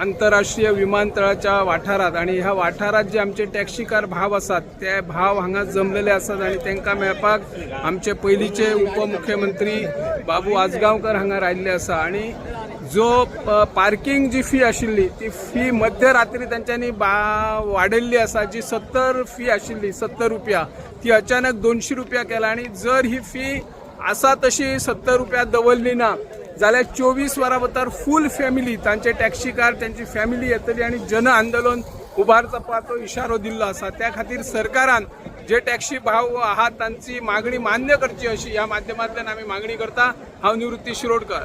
आंतरराष्ट्रीय विमानतळाच्या वाठारात आणि ह्या वाठारात जे आमचे टॅक्सीकार भाव असतात ते भाव हांगा जमलेले असतात आणि तांकां मेळपाक आमचे पयलींचे उपमुख्यमंत्री बाबू आजगांवकर हांगा राविल्ले आसा. आणि जो पार्किंग जी फी आशिल्ली ती फी मध्यरात्री तांच्यांनी बा वाडयल्ली आसा. जी सत्तर फी आशिल्ली सत्तर रुपया ती अचानक दोनशे रुपया केला. आणि जर ही फी आसा तशी सत्तर रुपया दवरली ना जाल्यार चोवीस वरां भितर फूल फॅमिली तांचे टॅक्सी कार त्यांची फॅमिली येतली आणि जन आंदोलन उबारचपाचो इशारो दिल्लो आसा त्या खातीर सरकारान जे टॅक्सी भाव आहात तांची मागणी मान्य करची अशी. ह्या माध्यमांतल्यान आमी मागणी करता. हांव निवृत्ती शिरोडकर.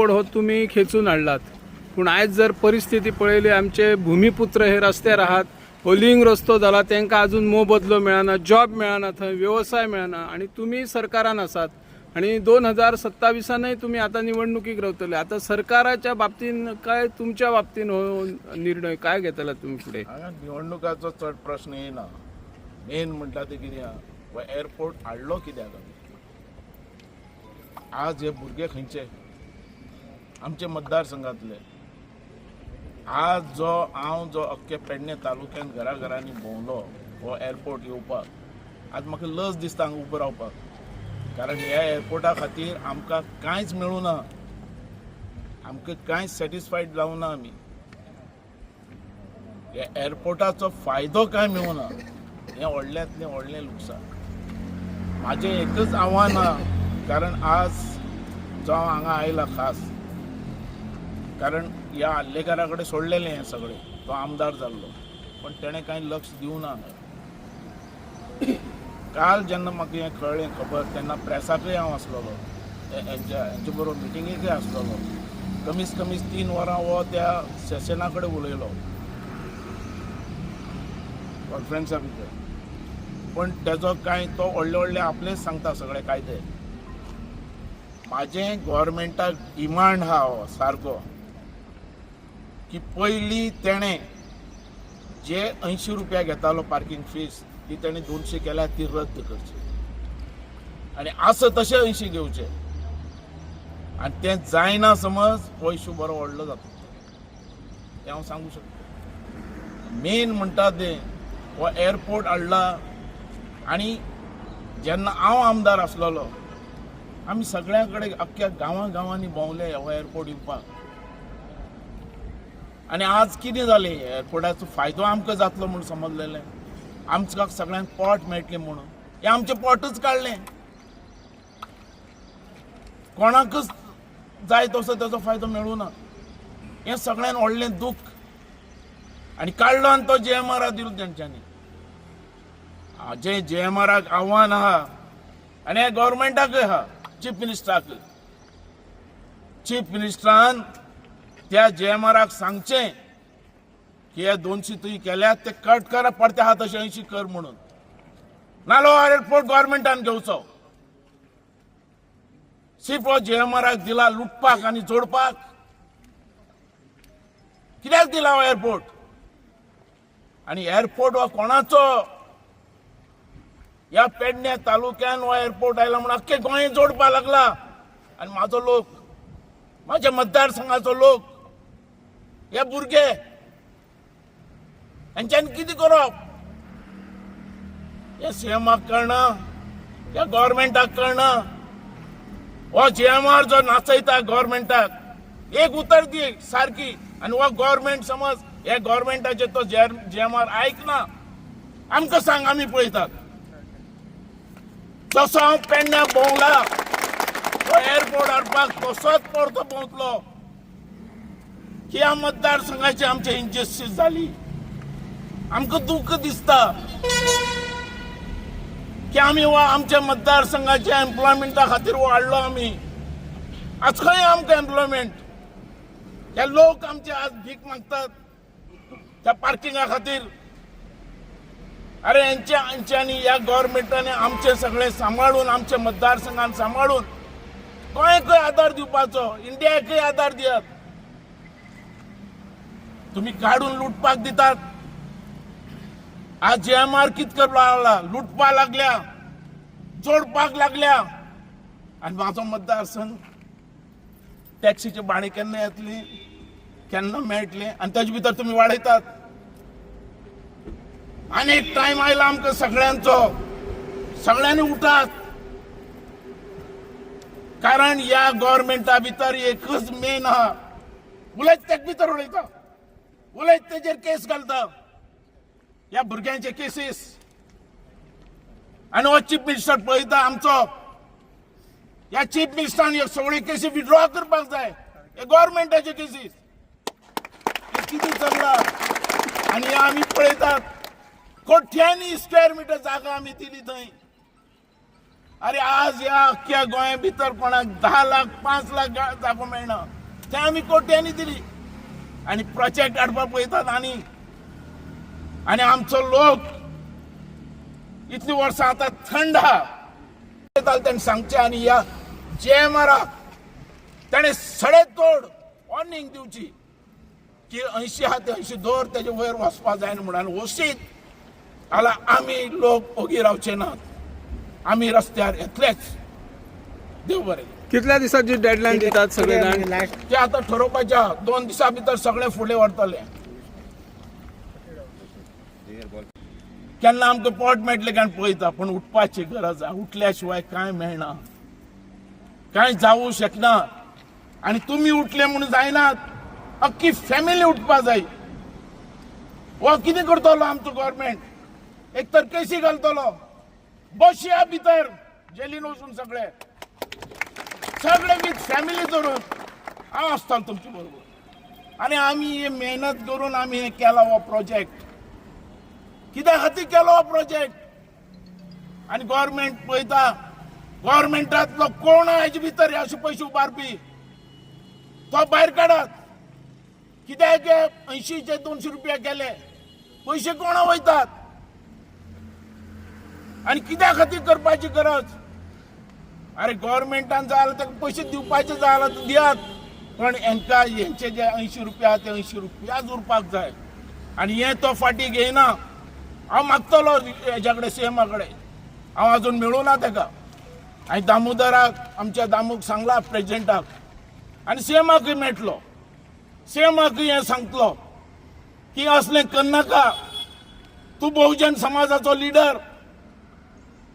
पोड हो तुम्ही खेचून हाडलात पूण आयज जर परिस्थिती पळयली आमचे भुमिपुत्र हे रस्त्यार आहात होलिंग रस्तो जाला तांकां अजून मोबदलो मेळना जॉब मेळना थंय व्यवसाय मेळना आणि तुमी सरकारान आसात आणि दोन हजार सत्ताविसानय तुम्ही आता निवडणुकीक रावतले. आता सरकाराच्या बाबतीन काय तुमच्या बाबतीन हो निर्णय काय घेतला तुम्ही फुडें हांगा निवडणुकाचो चड प्रश्न येना मेन म्हणटा ते कितें आहा एअरपोर्ट हाडलो कित्याक आज हे भुरगे खंयचे? आमचे मतदारसंघातले. आज जो हांव जो अख्खे पेडणे तालुक्यान घरा घरांनी भोंवलो हो एअरपोर्ट येवपाक आज म्हाका लज दिसता हांगा उबो रावपाक. कारण ह्या एअरपोर्टा खातीर आमकां कांयच मेळूं ना आमकां कांयच सॅटिस्फायड जावं ना आमी. ह्या एअरपोर्टाचो फायदो कांय मेळूं ना हें व्हडल्यांतलें व्हडलें लुकसाण म्हाजें एकच आव्हान आहा कारण आज जो हांव हांगा आयला खास कारण ह्या हल्लेकारा कडेन सोडलेलें हें सगळें. तो आमदार जाल्लो पण तेणें कांय लक्ष दिवना काल जेन्ना म्हाका हें कळ्ळें खबर तेन्ना प्रेसाकय हांव आसलोलो. हे- हेंच्या हेंचे बरोबर मिटिंगेकय आसलोलो. कमीत कमीत तीन वरां हो त्या सेशना कडेन उलयलो कॉन्फरन्सा भितर पण तेजो कांय तो व्हडले व्हडले आपलेच सांगता सगळे कायदे. म्हाजें गोवोरमेंटाक डिमांड हा हो सारको की पयलीं तेणें जे अंयशीं रुपया घेतालो पार्किंग फीस ती तेणें दोनशे केल्या ती रद्द करची. आनी आसा तशें अंयशीं घेवचे आनी तें जायना समज हो इशू बरो व्हडलो जाता. तें हांव सांगू शकता. मेन म्हणटा तें हो एअरपोर्ट हाडला आनी जेन्ना हांव आमदार आसलेलो आमी सगळ्या कडेन अख्ख्या गांवां गांवांनी भोंवले हो एअरपोर्ट येवपाक आनी आज कितें जालें एअरपोर्टाचो फायदो आमकां जातलो म्हूण समजलेलें आमकां सगळ्यांक पोट मेळटलें म्हणून. हें आमचें पोटच काडलें कोणाकच जाय तसो तेजो फायदो मेळूं ना. हें सगळ्यान व्हडलें दूख. आनी काडलो आनी तो जे एम आराक दिलो तेंच्यांनी जे जे एम आराक आव्हान आहा आनी हे गव्हर्मेंटाकय आहा चीफ मिनिस्टराक. चीफ मिनिस्टरान त्या जे सांगचे सांगचें की हे दोनशे तुवें केल्यात ते कट करा पडते हा तशें अंयशीं कर म्हणून. नालो एअरपोर्ट गव्हर्मेंटान घेवचो सिर्फ हो जे दिला लुटपाक आनी जोडपाक. कित्याक दिला हो एअरपोर्ट? आणि एअरपोर्ट हो कोणाचो? या पेडण्या तालुक्यान हो एअरपोर्ट आयला म्हणून अख्खे गोंय जोडपाक लागला. आणि माझो लोक माझ्या मतदारसंघाचो लोक हे भुरगे यांच्यानी किती करप हे सीएमाक कळना या गोवोरमेंटाक कळना हो जीएमआर जो नाचयता गोवोरमेंटाक एक उतर दी सारकी आणि हो गोवोरमेंट समज हे गव्हर्मेंटाचे तो जीएमआर ऐकना आमकां सांग आमी पळयतात जसो हांव पेडण्या भोंवला तो एअरपोर्ट हाडपाक तसोच परतो भोंवतलो की ह्या मतदारसंघाची आमच्या इनजस्टीस जाली आमकां दुःख दिसता. की आमी वा आमच्या मतदारसंघाच्या एम्प्लॉयमेंटा खातीर वाडलो आमी आज खंय आमकां एम्प्लॉयमेंट हे लोक आमचे आज भीक मागतात. त्या पार्किंगा खातीर. अरे यांच्या यांच्यानी या गव्हर्मेंटाने आमचे सगळे सांबाळून आमच्या मतदारसंघान सांबाळून गोंयकय आदार दिवपाचो? इंडियाकय आदार दियात? तुम्ही काढून लुटपाक दितात. आज जयमार कित लागला लुटपा लागल्या जोडपाक लागल्या. आणि माझा मतदारसंघ टॅक्सीचे भाडे केन्ना येतली केन्ना मेळटले आणि ताजे भितर तुम्ही वाडयतात आनी टायम आयला आमकां सगळ्यांचो. सगळ्यांनी उठात. कारण या गव्हर्मेंटा भितर एकच मेन आहा. उलयत तेक भितर उडयता उलयत तेजेर केस घालता ह्या भुरग्यांचे केसीस आनी हो चीफ मिनिस्टर पळयता आमचो. ह्या चीफ मिनिस्टरान ह्यो सगळ्यो केसी विड्रॉ करपाक जाय. हे गव्हर्मेंटाचे केसीस कितें किती चल्ला आनी हे आमी पळयतात. कोट्यांनी स्क्वेअर मिटर जागा आमी दिली थंय. अरे आज या अख्ख्या गोंया भितर कोणाक धा लाख पांच लाख जागो मेळना ते आमी कोट्यांनी दिली? आनी प्रोजेक्ट हाडपाक पळयतात आनी आनी आमचो लोक इतली वर्सां आतां थंड आहा ताणें सांगचें आनी या जे मारा. ताणें सडे तोड वॉर्निंग दिवची की अंयशीं आहा ते अंयशी दोर तेजे वयर वचपा जायना म्हणून वसीत वशीत आला आमी लोक ओगी रावचे नात. आमी रस्त्यार येतलेच. देव बरें. कितल्या दिसाची डेडलाईन दितात सगळे जाण ते आतां ठरोवपाच्या दोन दिसां भितर सगळे फुडें व्हरतले केन्ना आमकां पोट मेळटलें काय पळयता पूण उठपाची गरज आहा. उठल्या शिवाय कांय मेळना कांय जावूं शकना आनी तुमी उठले म्हणून जायनात. अख्खी फॅमिली उठपा जाय हो कितें करतलो आमचो गव्हर्मेंट एक तर केसी घालतलो. बसया भितर. जेलीन वचून सगळे. सगळे मी फॅमिली धरून. हांव आसतालो तुमचे बरोबर? आनी आमी हे मेहनत करून आमी हे केला हो प्रोजेक्ट कित्या खातीर केलो हो प्रोजेक्ट आनी गव्हर्मेंट पळयता गव्हर्मेंटांतलो कोण हेजे भितर? हे अशे पयशे उबारपी तो भायर काडात कित्याक ऐंशीचे दोनशे रुपया केले पयशे कोणा वयतात आनी कित्या खातीर करपाची गरज? अरे गव्हर्मेंटान जाल्यार ताका पयशे दिवपाचे जाल्यार तर दियात पण हांकां हेंचे जे अंयशीं रुपया ते अंयशीं रुपयाच उरपाक जाय आनी हे तो फाटी घेयना हांव मागतलो हेज्या कडेन सीएमा कडेन हांव अजून मेळूं ना ताका हांवें दामोदराक आमच्या दामूक सांगला प्रेजिडेंटाक आनी सीएमाकूय मेळटलो सीएमाकूय हें सांगतलो की असलें करनाका तूं बहुजन समाजाचो लिडर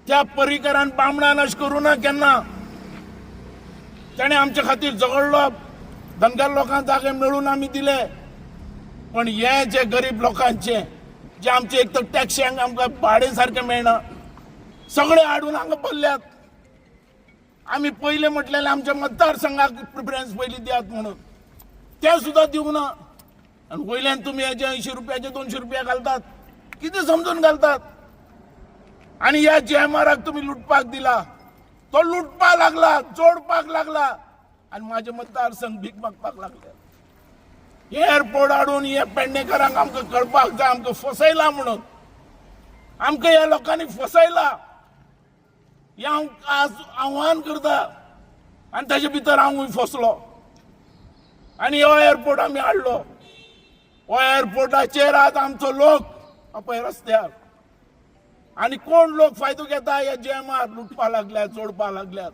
त्या पर्रिकरान बामणान अशें करूं ना केन्ना? ताणें आमचे खातीर झगडलो. धनगर लोकांक जागे मेळून आमी दिले. पण हे जे गरीब लोकांचे जे आमचे एक तर टॅक्स्यांक आमकां भाडें सारकें मेळना सगळे हाडून हांगा पडल्यात. आमी पहिले म्हटलेले आमच्या मतदारसंघाक प्रिफरन्स पहिली दियात म्हणून. ते सुद्दां दिवंक ना. आनी वयल्यान तुमी हेजे अंयशीं रुपयाचे दोनशे रुपया घालतात. कितें समजून घालतात? आणि या जयमाराक तुम्ही लुटपाक दिला. तो लुटपाक लागला जोडपाक लागला. आणि माझे मतदारसंघ भीक मागपाक लागले. एअरपोर्ट हाडून हे पेडणेकरांक आमकां कळपाक जाय आमकां फसयला म्हणून. आमकां ह्या लोकांनी फसयला. हे हांव आज आव्हान करता. आनी ताचे भितर हांवूय फसलो. आनी हो एअरपोर्ट आमी हाडलो. हो एअरपोर्टाचेर आज आमचो लोक. अपय रस्त्यार आणि कोण लोक फायदो घेता? या जेएमआर लुटपा लागल्यात जोडपा लागल्यात.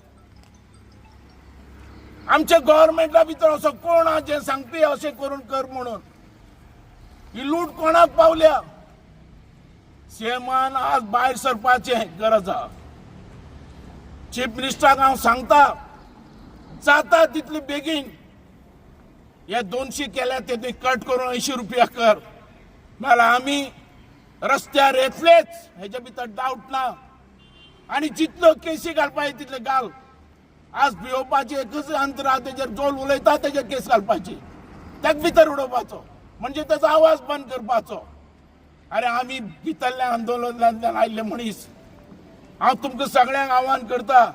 आमच्या गव्हर्नमेंटा भितर असो कोण हा जे सांगपी अशें करून कर म्हणून. ही लूट कोणाक पावल्या? सीएमान आज भायर सरपाचे गरज आहा. चीफ मिनिस्टराक हांव सांगता जाता तितली बेगीन हे दोनशे केल्या ते कट करून अंयशीं रुपया कर. नाल्यार आमी रस्त्यार येतलेच. हेच्या भितर डावट ना. आनी जितलो केसी घालपाचे तितले घाल आज भिवपाचे एकच अंतर आहा तेजेर जोल उलयता तेजेर केस घालपाची तेका भितर उडोवपाचो म्हणजे तेचो आवाज बंद करपाचो अरे आमी भितरल्या आंदोलनांतल्यान आयिल्ले मनीस हांव तुमकां सगळ्यांक आव्हान करता.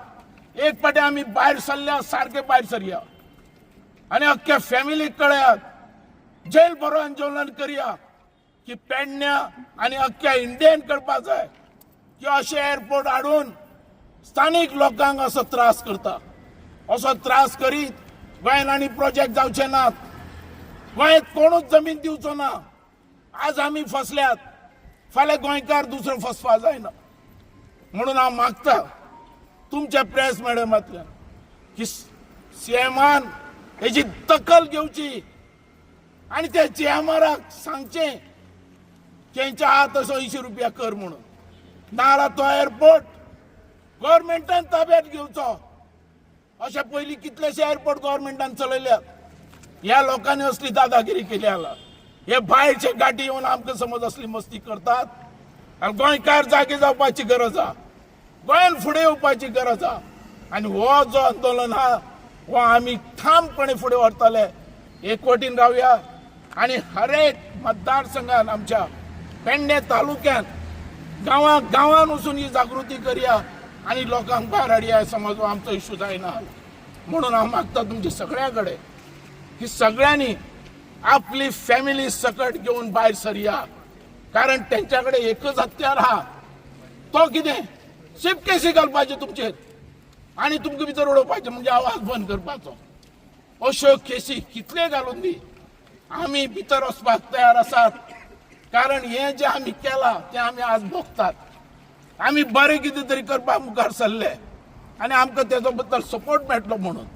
एक पाटी आमी भायर सरल्या सारके भायर सरया. आनी अख्ख्या फॅमिलीक कळयात. जेल बरो आंदोलन करया. की पेडण्या आनी अख्ख्या इंडियेन कळपाक जाय की असे एअरपोर्ट हाडून स्थानीक लोकांक असो त्रास करता असो त्रास करीत गोंयान आनी प्रोजेक्ट जावचे नात. गोंयांत कोणूच जमीन दिवचो ना. आज आमी फसल्यात. फाल्यां गोंयकार दुसरो फसपा जायना म्हणून हांव मागता. तुमच्या प्रेस मॅडमांतल्यान की सीएमान हेची दखल घेवची आनी त्या सीएमाराक सांगचें तेंच्या हात असो रुपया कर म्हणून. नाल्यार तो एअरपोर्ट गव्हर्मेंटान ताब्यात घेवचो अशे पयलीं कितलेशे एअरपोर्ट गव्हर्मेंटान चलयल्यात. ह्या लोकांनी असली दादागिरी केली आला हे भायरचे गाठी येवन आमकां समज असली मस्ती करतात. आनी गोंयकार जागे जावपाची गरज आहा. गोंयान फुडें येवपाची गरज आहा. आनी हो जो आंदोलन आहा हो आमी ठामपणे फुडें व्हरतले एकवटीन रावया आनी हरेक मतदारसंघात आमच्या पेडणे तालुक्यात गांवां गांवांत वचून ही जागृती करया आनी लोकांक भायर हाडया समज आमचो इश्यू जायना म्हणून हांव मागता तुमचे सगळ्या कडेन की सगळ्यांनी आपली फॅमिली सकट घेऊन भायर सरया. कारण त्यांच्याकडे एकच हत्यार हा. तो कितें? शिपकेशी घालपाचे तुमचेर आनी तुमकां भितर उडोवपाचे म्हणजे आवाज बंद करपाचो. अश्यो केसी कितले घालून दी? आमी भितर वचपाक तयार आसात कारण हे जे आमी केला ते आमी आज भोगतात. आमी बरे कितें तरी करपाक मुखार सरले आनी आमकां तेजो बद्दल सपोर्ट मेळटलो म्हणून.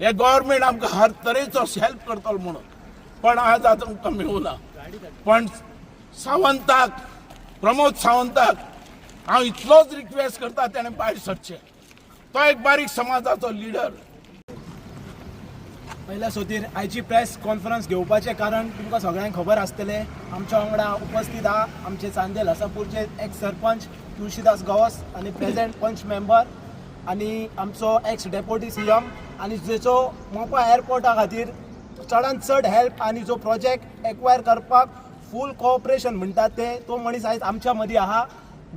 हे गव्हर्मेंट आमकां हर तरेचो हेल्प करतलो म्हणून. पण आज आमकां मेळूना पण सावंताक प्रमोद सावंताक हांव इतलोच रिक्वेस्ट करता तेणें भायर सरचें तो एक बारीक समाजाचो लिडर पहिल्या सुतीर आयची प्रेस कॉन्फरन्स घेवपाचें कारण तुमकां सगळ्यांक खबर आसतलें. आमच्या वांगडा उपस्थित आहा आमचे चांदेल आसापूरचे एक्स सरपंच तुळशीदास गवस आनी प्रेझेंट पंच मेंबर आनी आमचो एक्स डेप्युटी सी एम आनी जेचो मोपा एअरपोर्टा खातीर चडांत चड हेल्प आनी जो प्रोजेक्ट एक्वायर करपाक फूल कॉपरेशन म्हणटात ते तो मनीस आयज आमच्या मदीं आहा.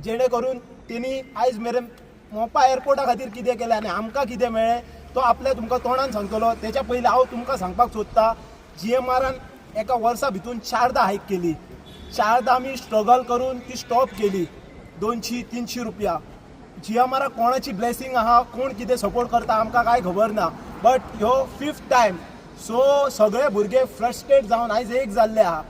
जेणे करून तेणी आयज मेरेन मोपा एअरपोर्टा खातीर कितें केलें आनी आमकां कितें मेळ्ळें तो आपल्या तुमकां तोंडान सांगतलो. तेच्या पयलीं हांव तुमकां सांगपाक सोदता जी एम आरान एका वर्सा भितून चारदां हायक केली. चारदां आमी स्ट्रगल करून ती स्टॉप केली. दोनशी तिनशी रुपया. जी एम आराक कोणाची ब्लेसींग आहा कोण कितें सपोर्ट करता आमकां कांय खबर ना. बट ह्यो फिफ्थ टायम सो सगळे भुरगे फ्रस्ट्रेट जावन आयज एक जाल्ले आहा.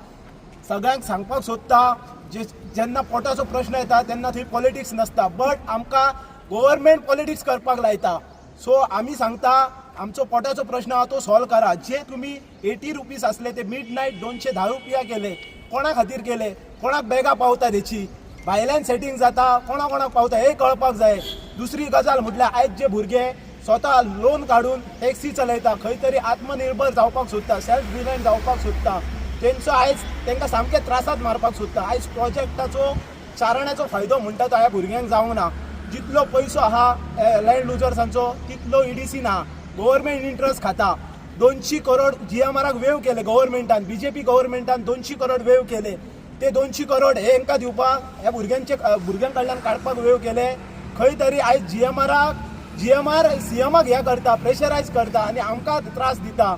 सगळ्यांक सांगपाक सोदता जे जेन्ना पोटाचो प्रश्न येता तेन्ना थंय पॉलिटिक्स नसता. बट आमकां गव्हर्मेंट पॉलिटिक्स करपाक लायता. सो आमी सांगता आमचो पोटाचो प्रश्न आहा तो सॉल्व करा. जे तुमी एटी रुपीज आसले ते मिड नायट दोनशे धा रुपया केले कोणा खातीर केले कोणाक बॅगा पावता तेची भायल्यान सेटींग जाता कोणा कोणाक पावता हे कळपाक जाय. दुसरी गजाल म्हटल्यार आयज जे भुरगे स्वता लोन काडून टॅक्सी चलयता खंय तरी आत्मनिर्भर जावपाक सोदता सेल्फ रिलायंट जावपाक सोदता. तेंचो आयज तांकां सामके त्रासात मारपाक सोदता. आयज प्रोजेक्टाचो चारण्याचो फायदो म्हणटा तो ह्या भुरग्यांक जावंक ना. जितलो पयसो आहा लँड लुजर्सांचो तितलो ईडीसी ना गव्हर्मेंट इंट्रस्ट खाता. दोनशी करोड जी एम आराक वेव केले गव्हर्मेंटान बीजेपी गव्हर्मेंटान दोनशी करोड वेव केले. ते दोनशी करोड हे हांकां दिवपाक ह्या भुरग्यांचे भुरग्यां कडल्यान काडपाक वेव केले. खंय तरी आयज जी एम आराक जी एम आर सी एमाक हें करता प्रेशरायज करता आनी आमकां त्रास दिता.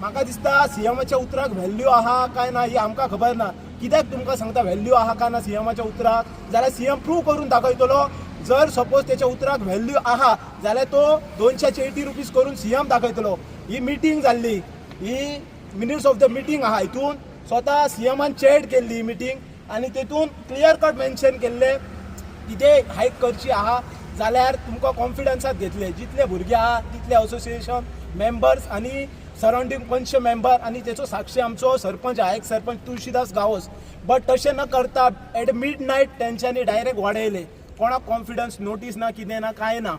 म्हाका दिसता सी एमाच्या उतराक व्हॅल्यू आहा काय ना ही आमकां खबर ना. कित्याक तुमकां सांगता व्हॅल्यू आहा काय ना सीएमाच्या उतराक? जाल्यार सीएम प्रूव करून दाखयतलो. जर सपोज तेच्या उतराक व्हॅल्यू आहा जाल्यार तो दोनशेचे एटी रुपीज करून सीएम दाखयतलो. ही मिटींग जाल्ली. ही मिनिट्स ऑफ द मिटींग आहा. हितून स्वता सीएमान चॅट केल्ली ही मिटींग आनी तेतून क्लियर कट मेन्शन केल्ले. कितें हायक करची आहा. जाल्यार तुमकां कॉन्फिडन्सात घेतले. जितले भुरगे आहा तितले असोसिएशन मेंबर्स आनी सरावंडींग पंच मेंबर आणि तेचो साक्षी आमचो सरपंच हा एक सरपंच तुळशीदास गावस. बट तशें न करता एट मिड नायट तेंच्यांनी डायरेक्ट वाडयले कोणाक कॉन्फिडन्स नोटीस ना कितें ना कांय ना.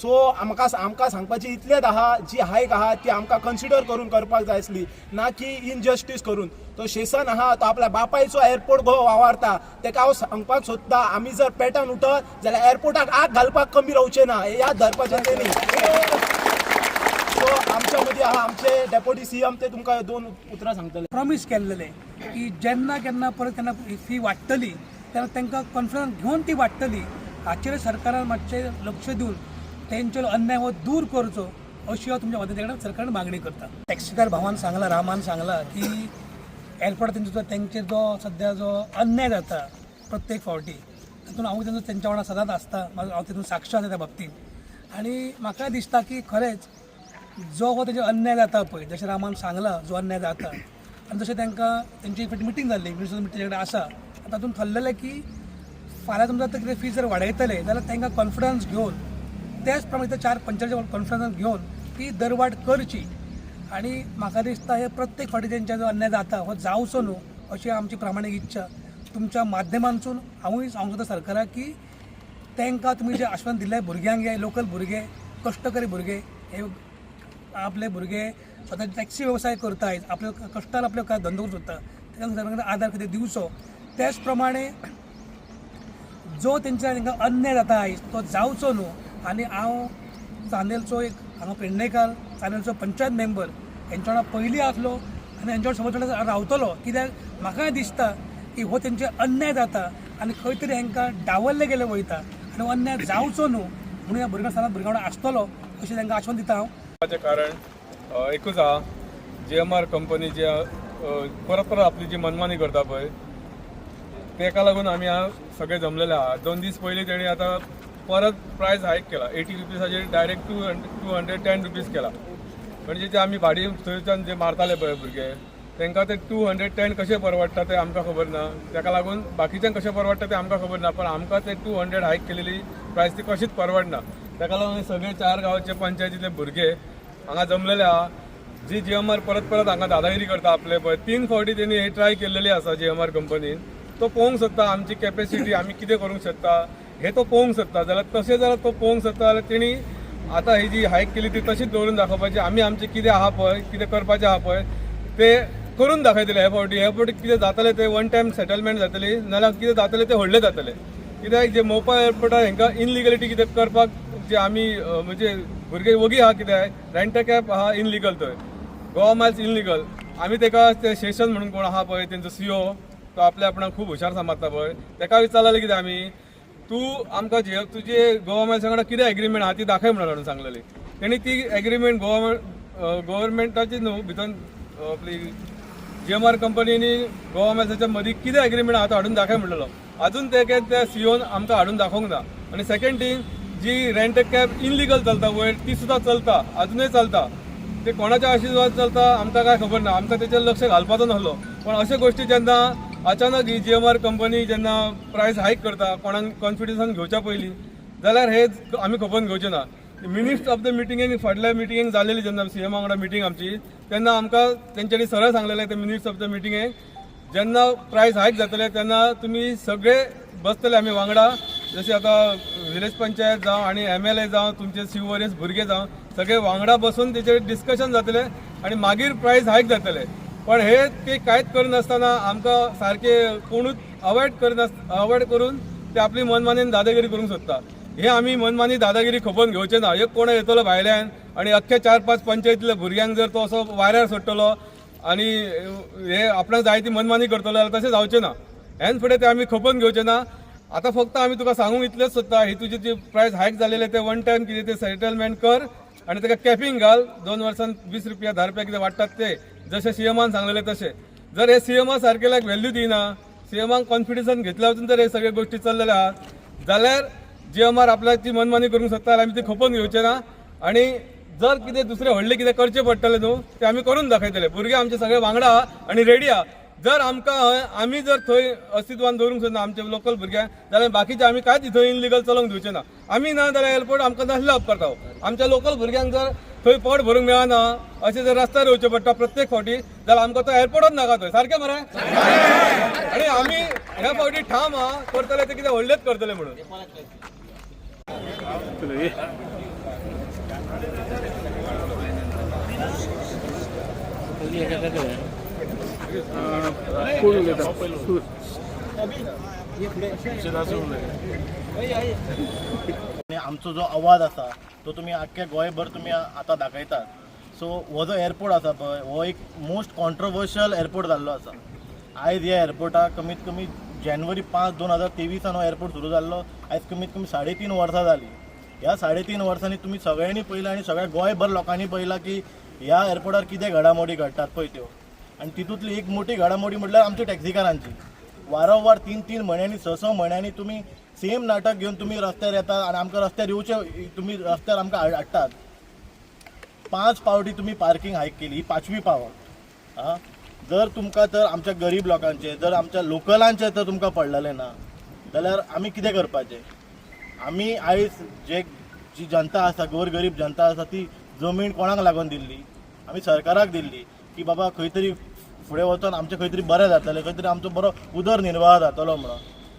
सो आमकां आमकां सांगपाची इतलेंच आहा जी हायक आहा ती आमकां कन्सिडर करून करपाक जाय आसली ना की इनजस्टीस करून. तो शेसन आहा तो आपल्या बापायचो एअरपोर्ट गो वावरता. तेका हांव सांगपाक सोदता आमी जर पेटान उठत जाल्यार एअरपोर्टाक आग घालपाक कमी रावचे ना. हे याद धरपाचें तेणी आमच्या मदीं आहा आमचे डेप्युटी सीएम ते तुमकां दोन उतरां सांगतले. प्रॉमिस केल्लेले की जेन्ना केन्ना परत केन्ना फी वाडटली तेन्ना तांकां कॉन्फिडन्स घेवन ती वाडटली हाचेर सरकारान मातशें लक्ष दिवन तेंचो अन्याय हो दूर करचो अशी हांव तुमच्या मदतीन सरकारान मागणी करता. टॅक्सीकार भावान सांगला रामान सांगला की एअरपोर्ट तेंचो जो तेंचेर जो सध्या जो अन्याय जाता प्रत्येक फावटी तातूंत हांव तेंचो तेंच्या वांगडा सदांच आसता हांव तितून साक्ष आसा त्या बाबतींत. आनी म्हाका दिसता की खरेंच जो हो तेजे अन्याय जाता पळय जशें रामान सांगला जो अन्याय जाता. आनी जशें तांकां तेंची एक मिटींग जाल्ली मिनिस्टर मिटींग कडेन आसा तातूंत थरलेलें की फाल्यां तुमकां जर कितें फी जर वाडयतले जाल्यार तांकां कॉन्फिडन्स घेवन त्याच प्रमाणे ते चार पंचायती कॉन्फिडन्स घेवन ती दरवाड करची. आनी म्हाका दिसता हे प्रत्येक फावटी तेंच्या जो अन्याय जाता. हो जावचो न्हू अशी आमची प्रामाणीक इच्छा. तुमच्या माध्यमांतसून हांवूय सांगूंक सोदता सरकाराक की तांकां तुमी जे आश्वासन दिले भुरग्यांक हे लोकल भुरगे कश्टकरी भुरगे हे आपले भुरगे स्वताचे टॅक्सी वेवसाय करतायत आपल्या कष्टाला आपल्या काय धंदो सोदता तांकां सरकारान आदार कितें दिवचो त्याच प्रमाणे जो तेंच्या तांकां अन्याय जाता आयज तो जावचो न्हू आनी हांव चांदेलचो एक हांगा पेडणेकार चांदेलचो पंचायत मेंबर हेंच्या वांगडा पयलीं आसलो आनी हेंच्या समज रावतलो कित्याक म्हाकाय दिसता की हो तेंचे अन्याय जाता आनी खंय तरी हेंकां डावल्ले गेले वयता आनी हो अन्याय जावचो न्हू म्हणून ह्या भुरग्यां स्थानात भुरग्यां वांगडा आसतलो अशें तांकां आश्वासन दिता हांव कारण एकूच आहा जी एम आर कंपनी जी परत परत आपली जी मनमानी करता पळय तेका लागून आमी हांव सगळे जमलेले आहा दोन दीस पयलीं तेणी आतां परत प्रायस हायक केला. Eighty रुपीजाचेर direct to two hundred ten rupees केला. म्हणजे जे आमी भाडी थंयच्यान जे मारताले पळय भुरगे तांकां ते टू हंड्रेड टेन कशें परवडटा तें आमकां खबर ना. ताका लागून बाकीच्यांक कशें परवडटा तें आमकां खबर ना. पण आमकां ते टू हंड्रेड हायक केलेली प्रायस ती कशीच परवडना. ताका लागून सगळे चार गांवचे पंचायतीतले भुरगे हांगा जमलेले आहा जी जी एम आर परत परत हांगा दादागिरी करता आपले पळय तीन फावटी तेणी हे ट्राय केलेली आसा जी एम आर कंपनीन तो पळोवंक सोदता आमची कॅपेसिटी आमी कितें करूंक शकता हे तो पळोवंक सोदता जाल्यार तशें जाल्यार तो पळोवंक सोदता जाल्यार तेणी आतां ही जी हायक केली ती तशीच दवरून दाखोवपाची आमी आमचें कितें आहा पळय कितें करपाचें आहा पळय ते करून दाखयतले हे फावटी हे फावटी कितें जातलें ते वन टायम सेटलमेंट जातली नाल्यार कितें जातलें ते व्हडलें जातलें. कित्याक जे मोपा एअरपोर्टार हांकां इनलिगलिटी कितें करपाक जे आमी म्हणजे भुरगे वगी आहा कितें रेंट कॅप आहा इनलिगल थंय. गोवा मायल्स इनलिगल आमी तेका ते सेशन म्हणून कोण आहा पळय तेंचो सीओ तो आपल्या आपणाक खूब हुशार समजता पळय. तेका विचारलें कितें आमी तूं आमकां जे तुजे गोवा मायल्स वांगडा कितें एग्रीमेंट आहा ती दाखय म्हणून सांगलेली. तेणी ती एग्रीमेंट गोवा गव्हर्मेंटाची न्हू भितर आपली जी एम आर कंपनीनी गोवा मायल्साच्या मदीं कितें एग्रीमेंट आहा तो हाडून दाखय म्हणलेलो अजून ते त्या सीओन आमकां हाडून दाखोवंक ना. आनी सेकंड थिंग जी रेंट कॅब इनलिगल चलता वयर ती सुद्दां चलता अजूनय चलता. ते कोणाच्या आशिर्वाद चलता आमकां काय खबर ना आमकां तेचेर लक्ष घालपाचो नासलो. पण अशे गोश्टी जेन्ना अचानक ही जी एम आर कंपनी जेन्ना प्रायस हायक करता कोणाक कॉन्फिडन्सान घेवच्या पयलीं जाल्यार हे आमी खबर घेवचे ना. मिनिट्स ऑफ द मिटिंगेक फाटल्या मिटिंगेक जालेली जेन्ना सी एम वांगडा मिटींग आमची तेन्ना आमकां तेंच्यांनी सरळ सांगलेलें ते मिनिट्स ऑफ द मिटिंगेक जेन्ना प्रायस हायक जातले तेन्ना तुमी सगळे बसतले आमी वांगडा जशें आतां विलेज पंचायत जावं आनी एम एल ए जावं तुमचे सिवरेस भुरगे जावं सगळे वांगडा बसून तेचेर डिस्कशन जातले आनी मागीर प्रायस हायक जातले. पण हे ते कांयच करनासतना आमकां सारखे कोणूच अवॉयड करनास अवॉयड करून ते आपली मनमानीन दादागिरी करूंक सोदता हे आमी मनमानी दादागिरी खपोवन घेवचे ना. एक कोण येतलो भायल्यान आनी अख्ख्या चार पांच पंचायतीतल्या भुरग्यांक जर तो असो वाऱ्यार सोडटलो आनी हे आपणाक जाय ती मनमानी करतलो जाल्यार तशें जावचें ना. हेन फुडें ते आमी खपोवन घेवचे ना. आतां फक्त आमी तुका सांगूंक इतलेंच सोदता ही तुजी जी प्रायस हायक जालेले ते वन टायम कितें ते सेटलमेंट कर आनी ताका कॅपिंग घाल. दोन वर्सान वीस रुपया धा रुपया कितें वाडटात ते. जशें सीएमान सांगलेले तशें जर हे सीएमा सारकेल्याक व्हॅल्यू दिना सीएमाक कॉन्फिडन्सान घेतल्या वचून जर हे सगळे गोश्टी चल्लेल्या आहात जाल्यार जी एम आर आपल्याची मनमानी करूंक सोदता जाल्यार आमी ती खपोवन घेवचे ना. आनी जर कितें दुसरें व्हडलें कितें करचें पडटलें न्हू तें आमी करून दाखयतले भुरगे आमचे सगळे वांगडा आहा आनी रेडी आहा जर आमकां हय आमी जर थंय अस्तित्वान दवरूंक सोदना आमच्या लोकल भुरग्यांक जाल्यार बाकीचे आमी कांयच थंय इनलिगल चलोवंक दिवचे ना. आमी ना जाल्यार एअरपोर्ट आमकां नासले उपकारता आमच्या लोकल भुरग्यांक जर थंय पोट भरूंक मेळना अशें जर रस्त्यार येवचें पडटा प्रत्येक फावटी जाल्यार आमकां तो एअरपोर्टच नाका थंय. सारकें मरे? आनी आमी ह्या फावटी ठाम आहा करतले ते कितें व्हडलेंच करतले म्हणून. कोण उलयता आमचो जो आवाज आसा तो तुमी आख्ख्या गोंयभर तुमी आतां दाखयतात सो हो जो एअरपोर्ट आसा पळय हो एक मोस्ट कॉन्ट्रोवर्शियल एअरपोर्ट जाल्लो आसा आयज ह्या एअरपोर्टाक कमीत कमी जानेवारी पांच दोन हजार तेवीसान हो एअरपोर्ट सुरू जाल्लो आयज कमीत कमी साडे तीन वर्सां जालीं ह्या साडे तीन वर्सांनी तुमी सगळ्यांनी पयलां आनी सगळ्या गोंयभर लोकांनी पळयलां की ह्या एअरपोर्टार कितें घडामोडी घडटात पळय त्यो. आनी तितूंतली एक मोठी घडामोडी म्हटल्यार आमच्या टॅक्सीकारांची. वारंवार तीन तीन म्हयन्यांनी स स म्हयन्यांनी तुमी सेम नाटक घेवन तुमी रस्त्यार येतात आनी आमकां रस्त्यार येवचे तुमी रस्त्यार आमकां हाडटात पांच पावटी तुमी पार्किंग हायक केली ही पांचवी पावट. आं जर तुमकां तर आमच्या गरीब लोकांचे जर आमच्या लोकलांचे तर तुमकां पडलेलें ना. जाल्यार आमी कितें करपाचें? आमी आयज जे जी जनता आसा गोरगरीब जनता आसा ती जमीन कोणाक लागून दिल्ली? आमी सरकाराक दिल्ली की बाबा खंय तरी फुडें वचून आमचें खंय तरी बरें जातलें खंय तरी आमचो बरो उदरनिर्वाह जातलो म्हणून.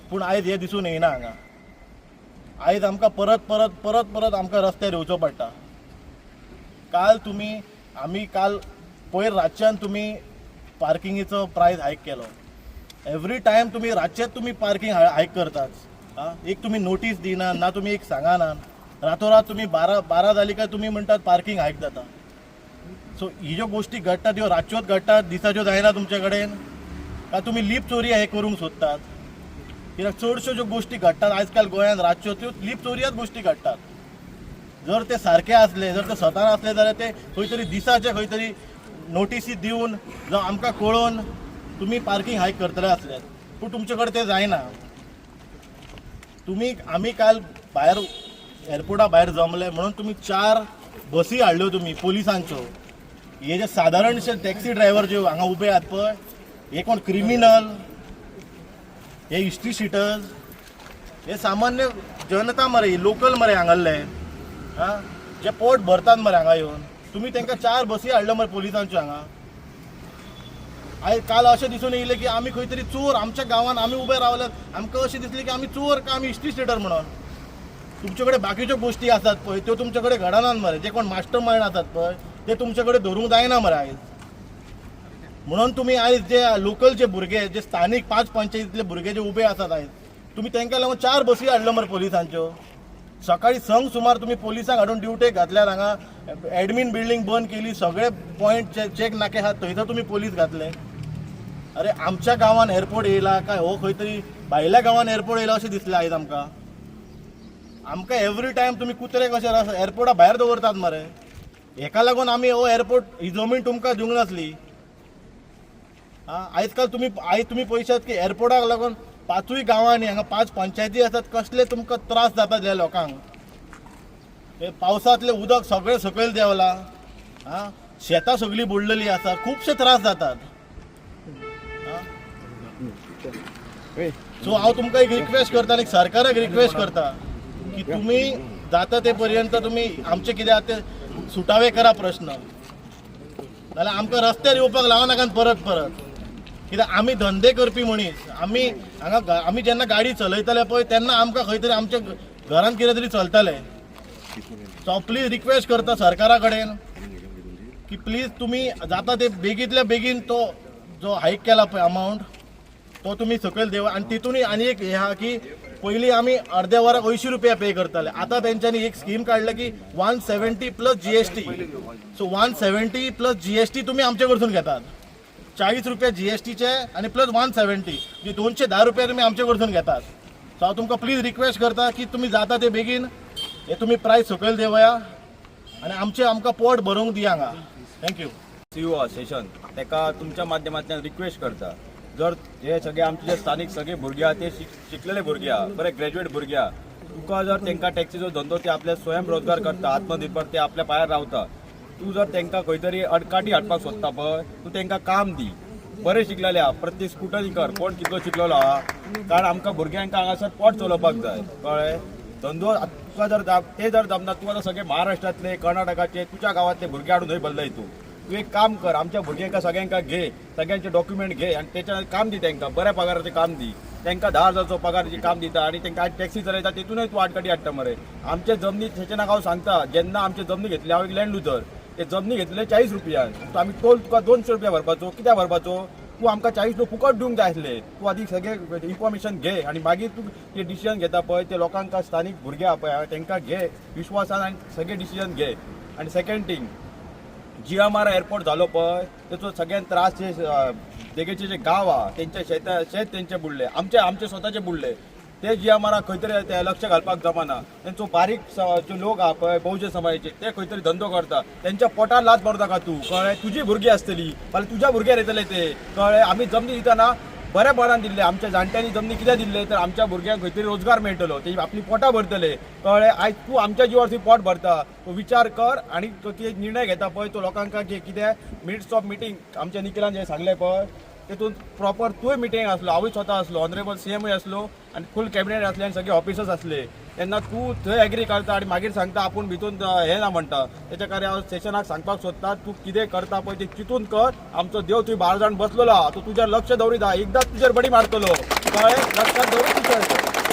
पूण आयज हें दिसून येयना हांगा. आयज आमकां परत परत परत परत आमकां रस्त्यार येवचो पडटा. काल तुमी आमी काल पयर रातच्यान तुमी पार्किंगेचो प्रायस हायक केलो. एवरी टायम तुमी रातचेच तुमी पार्किंग हायक करतात. आं एक तुमी नोटीस दिना ना तुमी एक सांगाना. रातोरात तुमी बारा बारा जाली काय तुमी म्हणटात पार्किंग हायक जाता. सो ही ज्यो गोश्टी घडटात त्यो रातच्योच घडटात दिसाच्यो जायना तुमचे कडेन काय तुमी लिप चोरी हे करूंक सोदतात कित्याक चडश्यो ज्यो गोश्टी घडटात आयज काल गोंयांत रातच्यो त्यो लीप चोरयाच गोश्टी घडटात जर ते सारखे असले जर ते स्वतान असले जाल्यार ते खंय तरी दिसाचे खंय तरी नोटीसी दिवन जावं आमकां कळोवन तुमी पार्किंग हायक करतले असले. पूण तुमचे कडेन ते जायना. तुमी आमी काल भायर एअरपोर्टा भायर जमले म्हणून तुमी चार बसी हाडल्यो तुमी पोलिसांच्यो. हे जे सादारणशे टॅक्सी ड्रायव्हर जे हांगा उबे आहात पळय हे कोण क्रिमिनल हे हिस्ट्री शिटर्स हे सामान्य जनता मरे लोकल मरे हांगाले हा। जे पोट भरतात मरे हांगा येवन तुमी तांकां चार बसी हाडल्यो मरे पोलिसांच्यो हांगा आयज काल अशें दिसून येयलें की आमी खंय तरी चोर आमच्या गांवांत आमी उबे रावल्यात आमकां अशें दिसलें की आमी चोर काय आमी हिस्ट्री स्टेटर म्हणून? तुमचे कडेन बाकीच्यो गोश्टी आसात पळय त्यो तुमचे कडेन घडनात मरे जे कोण मास्टर मायंड आसात पळय. ते तुमचे कडेन धरूंक जायना मरे आयज म्हणून तुमी आयज जे लोकल जे भुरगे जे स्थानीक पांच पंचायतीतले भुरगे जे उबे आसात आयज तुमी तांकां लागून चार बसी हाडल्यो मरे पोलिसांच्यो. सकाळी संक सुमार तुमी पोलिसांक हाडून ड्युटेक घातल्यात हांगा एडमीन बिल्डींग बंद केली सगळे पॉयंट चेक नाके आहात थंयसर तुमी पोलीस घातले. अरे आमच्या गांवान एअरपोर्ट येयला काय हो खंय तरी भायल्या गांवान एअरपोर्ट येयला अशें दिसलें आयज आमकां. आमकां एवरी टायम तुमी कुत्रे कशे एअरपोर्टा भायर दवरतात मरे. हेका लागून आमी हो एअरपोर्ट ही जमीन तुमकां दिवंक नासली आं आयज काल तुमी आयज तुमी पळयशात की एअरपोर्टाक लागून पांचूय गांवांनी हांगा पांच पंचायती आसात कसले तुमकां त्रास जातात ह्या लोकांक? हे पावसांतले उदक सगळें सकयल देंवलां. आं शेतां सगळीं बुडलेलीं आसा खुबशे त्रास जातात. सो हांव तुमकां एक रिक्वेस्ट करता आनी सरकाराक रिक्वेस्ट करता की तुमी जाता ते पर्यंत तुमी आमचे कितें आता ते सुटावे करा प्रश्न. नाल्यार आमकां रस्त्यार येवपाक लावनाकात परत परत. कित्याक आमी धंदे करपी मनीस. आमी हांगा आमी जेन्ना गाडी चलयतले पळय तेन्ना आमकां खंय तरी आमच्या घरांत कितें तरी चलतलें. सो प्लीज रिक्वेस्ट करता सरकारा कडेन की प्लीज तुमी जाता ते बेगींतल्या बेगीन तो जो हायक केला पळय अमावंट तो तुमी सकयल देवा. आनी तितूनय आनी एक हे आहा की पयलीं आमी अर्द्या वराक अंयशीं रुपया पे करताले आतां तेंच्यांनी एक स्कीम काडल्या की one seventy plus G S T so one seventy plus G S T तुमी आमचे कडसून घेतात. चाळीस रुपया टीचे आनी प्लस वन सेव्हन्टी म्हणजे दोनशे धा रुपया तुमी आमचे कडसून घेतात. सो हांव तुमकां प्लीज रिक्वेस्ट करता की तुमी जाता ते बेगीन. हे तुमी प्रायस सकयल देवया. आनी आमचे आमकां पोट भरूंक दिया हांगा थँक्यू सी यू सेशन ताका तुमच्या माध्यमांतल्यान रिक्वेस्ट करता. जर हे सगळे आमचे जे स्थानिक सगळे भुरगे आहा ते शिक- शिकलेले भुरगे आहा बरे ग्रॅज्युएट भुरगे आहा तुका जर तांकां टॅक्सीचो धंदो ते आपले स्वयंरोजगार करता आत्मनिर्भर ते आपल्या पांयार रावता तूं जर तांकां खंय तरी अडकाटी हाडपाक सोदता पळय तूं तांकां काम दी. बरे शिकलेले आहा प्रत्येक स्कुटरी कर कोण कितलो शिकलेलो आहा कारण आमकां भुरग्यांक हांगासर पोट चलोवपाक जाय कळ्ळें? धंदो तुका जर ते जर जमना तू आता सगळे महाराष्ट्रातले कर्नाटकाचे तुझ्या गावातले भुरगे हाडून थंय बदलय तू. तू एक काम कर आमच्या भुरग्यांका सगळ्यांका घे सगळ्यांचे डॉक्युमेंट घे आणि त्याच्या काम दी त्यांना बऱ्या पगाराचे काम दी. त्यांना दहा हजारचो पगाराचे काम दिता आणि त्यांना आयज टॅक्सी चलयता तेतूनय तू आठकाटी हाडटा मरे. आमचे जमनी त्याच्या नाव सांगता जेन्ना आमचे जमनी घेतली हांव एक लँड लुजर ते जमनी घेतले चाळीस रुपयान सो आम्ही टोल तुका दोनशे रुपया भरपाचो कित्याक भरपाचो? तू आमकां चाळीस लोक फुकट दिवंक जाय आसले तू आधी सगळे इन्फॉर्मेशन घे आणि मागीर तू ते डिसिजन घेता पळय ते लोकांक स्थानिक भुरगे पळय तांकां घे विश्वासान आनी सगळे डिसिजन घे. आणि second thing G M R airport झालो पळय तेचो सगळ्यात त्रास जे देगेचे जे गाव हा त्यांचे शेता शेत त्यांचे बुडले. आमचे आमचे स्वतःचे बुडले. ते जी एम आर खंय तरी ते लक्ष घालपाक जमाना. त्यांचो बारीक जो जे लोक आहा पळय बहुजन समाजाचे ते खंय तरी धंदो करता. त्यांच्या पोटार लाच मारता का तू? कळ्ळें तुजी भुरगीं आसतली फाल्यां तुज्या भुरग्यार येतले ते. कळ्ळें आमी जमनी दितना बऱ्या बरान दिल्ले आमच्या जाणट्यांनी जमनी कितें दिल्ले तर आमच्या भुरग्यांक खंय तरी रोजगार मेळटलो ते आपली पोटां भरतले. कळ्ळें आयज तूं आमच्या जिवार थंय पोट भरता. तो विचार कर आणि तो कितें निर्णय घेता पळय तो लोकांक घे कितें मिनिट्स ऑफ मिटींग आमच्या निखिलान जे सांगले पळय तेतून प्रॉपर तुवें मिटींग आसलो हांवूय स्वता आसलो ऑनरेबल सी एमूय आसलो आनी फूल कॅबिनेट आसले आनी सगळे ऑफिसर्स आसले तेन्ना तूं थंय एग्री करता आनी मागीर सांगता आपूण भितून हें ना म्हणटा तेच्या खातीर हांव सेशनाक सांगपाक सोदता तूं कितें करता पळय तें चिंतून कर आमचो देव तुवें बारा जाण बसलेलो. आहा तूं तुजेर लक्ष दवरिता आहा एकदांच तुजेर बडी मारतलो. कळ्ळें लक्षात दवरून तुजेर